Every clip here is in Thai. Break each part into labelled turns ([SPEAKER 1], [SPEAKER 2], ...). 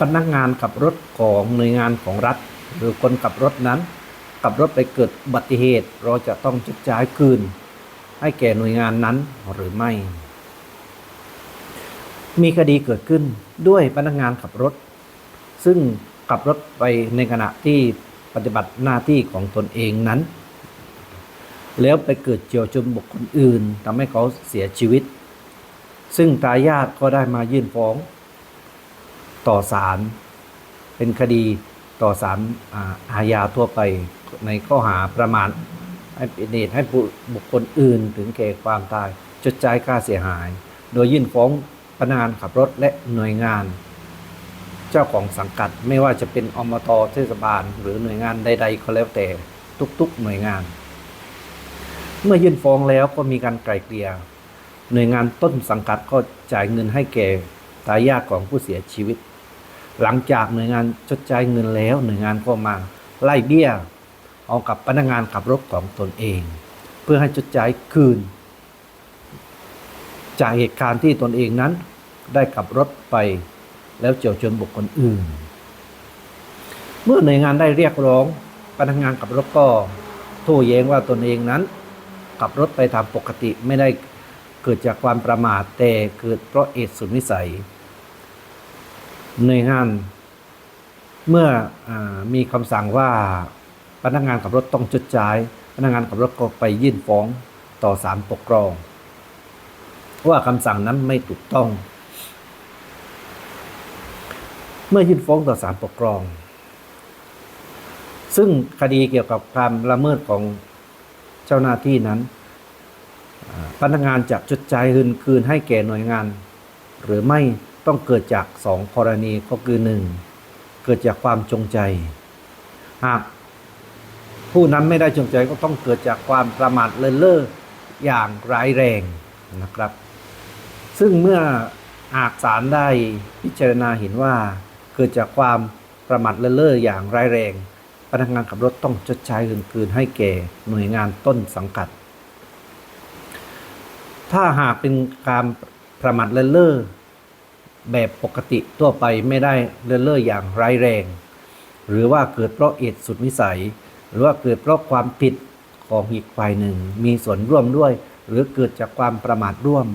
[SPEAKER 1] พนักงานขับรถของหน่วยงานของรัฐ หรือคนขับรถนั้นขับรถไปเกิดอุบัติเหตุ เราจะต้องชดใช้คืน ให้แก่หน่วยงานนั้นหรือไม่ มีคดีเกิดขึ้นด้วยพนักงานขับรถ ซึ่งขับรถไปในขณะที่ปฏิบัติหน้าที่ของตนเองนั้น แล้วไปเกิดเฉียวชนบุคคลอื่นทำให้เขาเสียชีวิต ซึ่งทายาทก็ได้มายื่นฟ้อง ต่อศาลเป็นคดีต่อศาลอาญาทั่วไปในข้อหาประมาทให้เป็นเหตุให้บุคคลอื่นถึงแก่ความตายชดใช้ค่าเสียหาย โดยยื่นฟ้องพนักงานขับรถและหน่วยงาน เจ้าของสังกัดไม่ว่าจะเป็นอมตเทศบาล หรือหน่วยงานใด ๆ ก็แล้วแต่ทุกๆหน่วยงาน เมื่อยื่นฟ้องแล้วก็มีการไกล่เกลี่ยหน่วยงานต้นสังกัดก็จ่ายเงินให้แก่ทายาทของผู้เสียชีวิต หลังจากหน่วยงานชดใช้เงินแล้ว หน่วยงานก็มาไล่เบี้ยเอากับพนักงานขับรถของตนเอง เพื่อให้ชดใช้คืน จากเหตุการณ์ที่ตนเองนั้น ได้ขับรถไปแล้วเฉียวชนบุคคลอื่น เมื่อหน่วยงานได้เรียกร้องพนักงานขับรถก็โต้แย้งว่าตนเองนั้นขับรถไปตามปกติไม่ได้เกิดจากความประมาทแต่เกิดเพราะเหตุสุดวิสัย หน่วยงาน เมื่ออมีคำสั่งว่าพนักงานขับรถต้องชดใช้พนักงานขับรถก็ไปยื่นฟ้องต่อศาลปกครอง ว่าคำสั่งนั้นไม่ถูกต้อง เมื่อยื่นฟ้องต่อศาลปกครอง ซึ่งคดีเกี่ยวกับความละเมิดของเจ้าหน้าที่นั้นพนักงานจะชดใช้คืนคืนให้แก่หน่วยงาน หรือไม่ ต้องเกิดจากสองกรณีก็คือหนึ่งเกิดจากความจงใจ หากผู้นั้นไม่ได้จงใจก็ต้องเกิดจากความประมาทเลินเล่ออย่างร้ายแรงนะครับ ซึ่งเมื่อหากศาลได้พิจารณาเห็นว่าเกิดจากความประมาทเลินเล่ออย่างร้ายแรง พนักงานขับรถต้องชดใช้เงินคืนให้แก่หน่วยงานต้นสังกัด ถ้าหากเป็นการประมาทเลินเล่อ แบบปกติทั่วไปไม่ได้เลินเล่ออย่างร้ายแรง หรือว่าเกิดเพราะเหตุสุดวิสัย หรือว่าเกิดเพราะความผิดของอีกฝ่ายหนึ่ง มีส่วนร่วมด้วย หรือเกิดจากความประมาทร่วม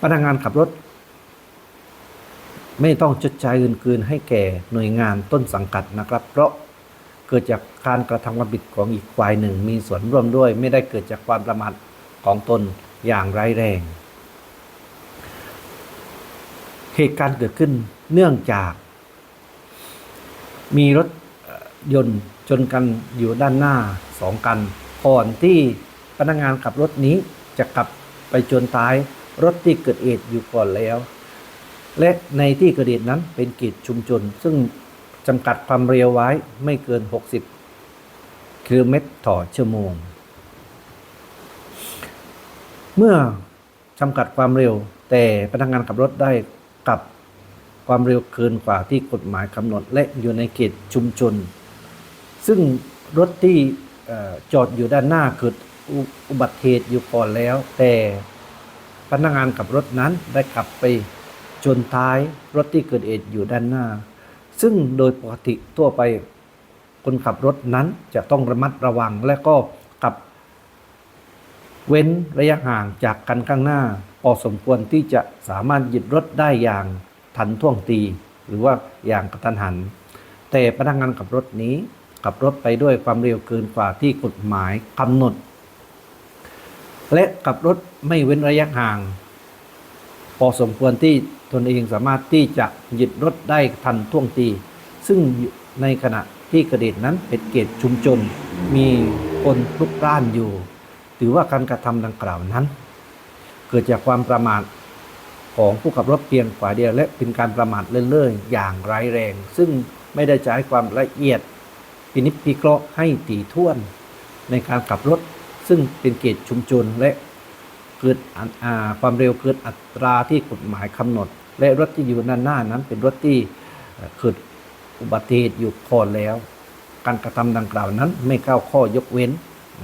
[SPEAKER 1] พนักงานขับรถ ไม่ต้องชดใช้เงินคืนให้แก่หน่วยงานต้นสังกัดนะครับ เพราะเกิดจากการกระทำความผิดของอีกฝ่ายหนึ่ง มีส่วนร่วมด้วย ไม่ได้เกิดจากความประมาทของตนอย่างร้ายแรง เหตุการณ์เกิดขึ้นเนื่องจาก มีรถยนต์ชนกันอยู่ด้านหน้าสองกันก่อนที่พนักงานขับรถนี้จะกลับไปชนท้ายรถที่เกิดเหตุอยู่ก่อนแล้ว และในที่เกิดเหตุนั้นเป็นเขตชุมชน ซึ่งจำกัดความเร็วไว้ไม่เกิน 60 กิโลเมตรต่อชั่วโมง เมื่อจำกัดความเร็ว แต่พนักงานขับรถได้ กับความเร็วเกินกว่าที่กฎหมายกำหนดและอยู่ในเขตชุมชน ซึ่งรถที่จอดอยู่ด้านหน้าเกิดอุบัติเหตุอยู่ก่อนแล้ว แต่พนักงานขับรถนั้นได้กลับไปชนท้ายรถที่เกิดเหตุอยู่ด้านหน้า ซึ่งโดยปกติทั่วไปคนขับรถนั้นจะต้องระมัดระวังและก็ขับเว้นระยะห่างจากกันข้างหน้า อสมควรที่จะสามารถหยุดรถได้อย่างทันท่วงที หรือว่าอย่างกระทันหัน แต่พนักงานขับรถนี้ขับรถไปด้วยความเร็วเกินกว่าที่กฎหมายกำหนด และขับรถไม่เว้นระยะห่าง พอสมควรที่ตนเองสามารถที่จะหยุดรถได้ทันท่วงที ซึ่งในขณะที่กระเด็นนั้นเป็นเขตชุมชนมีคนพลุกพล่านอยู่ ถือว่าการกระทำดังกล่าวนั้น เกิดจากความประมาทของผู้ขับรถเพียงฝ่ายเดียวและเป็นการประมาทเลื่อนๆอย่างร้ายแรง ซึ่งไม่ได้ใช้ความละเอียดพินิจพิเคราะห์ให้ถี่ถ้วน ในการขับรถ ซึ่งเป็นเขตชุมชนและเกิดความเร็วเกินอัตราที่กฎหมายกำหนด และรถที่อยู่ด้านหน้านั้นเป็นรถที่เอ่อเกิดอุบัติเหตุอยู่ก่อนแล้ว การกระทำดังกล่าวนั้นไม่เข้าข้อยกเว้น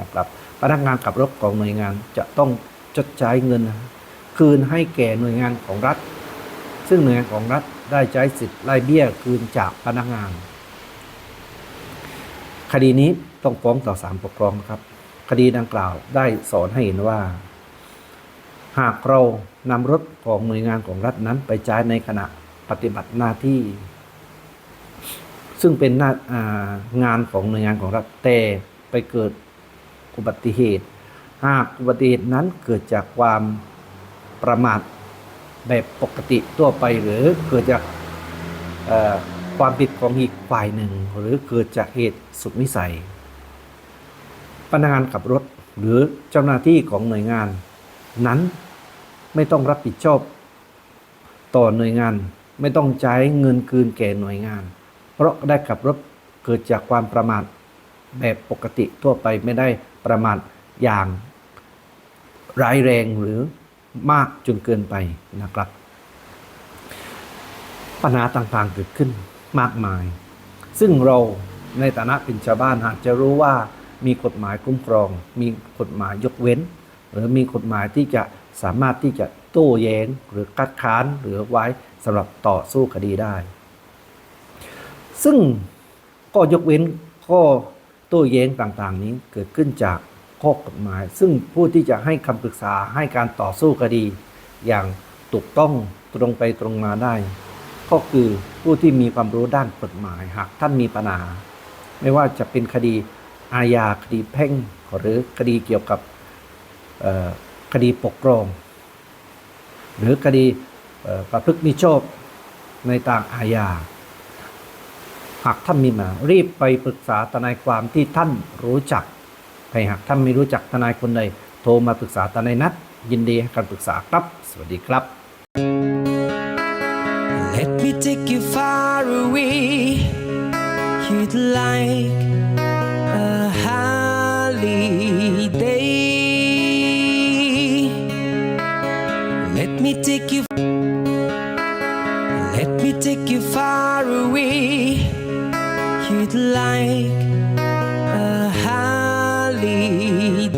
[SPEAKER 1] นะครับพนักงานขับรถของหน่วยงานจะต้อง ชดใช้เงิน คืนให้แก่หน่วยงานของรัฐ ซึ่งหน่วยงานของรัฐได้ใช้สิทธิ์ไล่เบี้ยคืนจากพนักงาน คดีนี้ต้องฟ้องต่อศาลปกครองครับ คดีดังกล่าวได้สอนให้เห็นว่า หากเรานำรถของหน่วยงานของรัฐนั้นไปใช้ในขณะปฏิบัติหน้าที่ ซึ่งเป็นหน้างานของหน่วยงานของรัฐแต่ไปเกิดอุบัติเหตุ หากอุบัติเหตุนั้นเกิดจากความประมาทแบบปกติทั่วไปหรือเกิดจากความผิดของอีกฝ่ายหนึ่ง หรือเกิดจากเหตุสุดวิสัยพนักงานขับรถหรือเจ้าหน้าที่ของหน่วยงาน นั้นไม่ต้องรับผิดชอบ ต่อหน่วยงาน ไม่ต้องใช้เงินคืนแก่หน่วยงาน เพราะได้ขับรถเกิดจากความประมาทแบบปกติทั่วไปไม่ได้ประมาทอย่าง ร้ายแรงหรือมากจนเกินไปนะครับ ปัญหาต่างๆเกิดขึ้นมากมาย ซึ่งเราในฐานะเป็นชาวบ้านหากจะรู้ว่ามีกฎหมายคุ้มครอง มีกฎหมายยกเว้น หรือมีกฎหมายที่จะสามารถที่จะโต้แย้งหรือคัดค้านหรือไว้สำหรับต่อสู้คดีได้ ซึ่งก็ยกเว้นข้อโต้แย้งต่างๆ นี้เกิดขึ้นจาก ข้อกฎหมาย ซึ่งผู้ที่จะให้คำปรึกษาให้การต่อสู้คดี อย่างถูกต้องตรงไปตรงมาได้ ก็คือผู้ที่มีความรู้ด้านกฎหมายหากท่านมีปัญหา ไม่ว่าจะเป็นคดีอาญาคดีแพ่ง หรือคดีเกี่ยวกับคดีปกครอง หรือคดีประพฤติมิชอบในต่างอาญาหากท่านมีปัญหารีบไปปรึกษาทนายความที่ท่านรู้จัก แต่หากท่านไม่รู้จักทนายคนใด โทรมาปรึกษาทนายนัด ยินดีให้การปรึกษาครับ สวัสดีครับ
[SPEAKER 2] Let me take you far away. You'd like a holiday. Let me take you. Let me take you far away. You'd like day.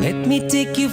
[SPEAKER 2] Let me take you.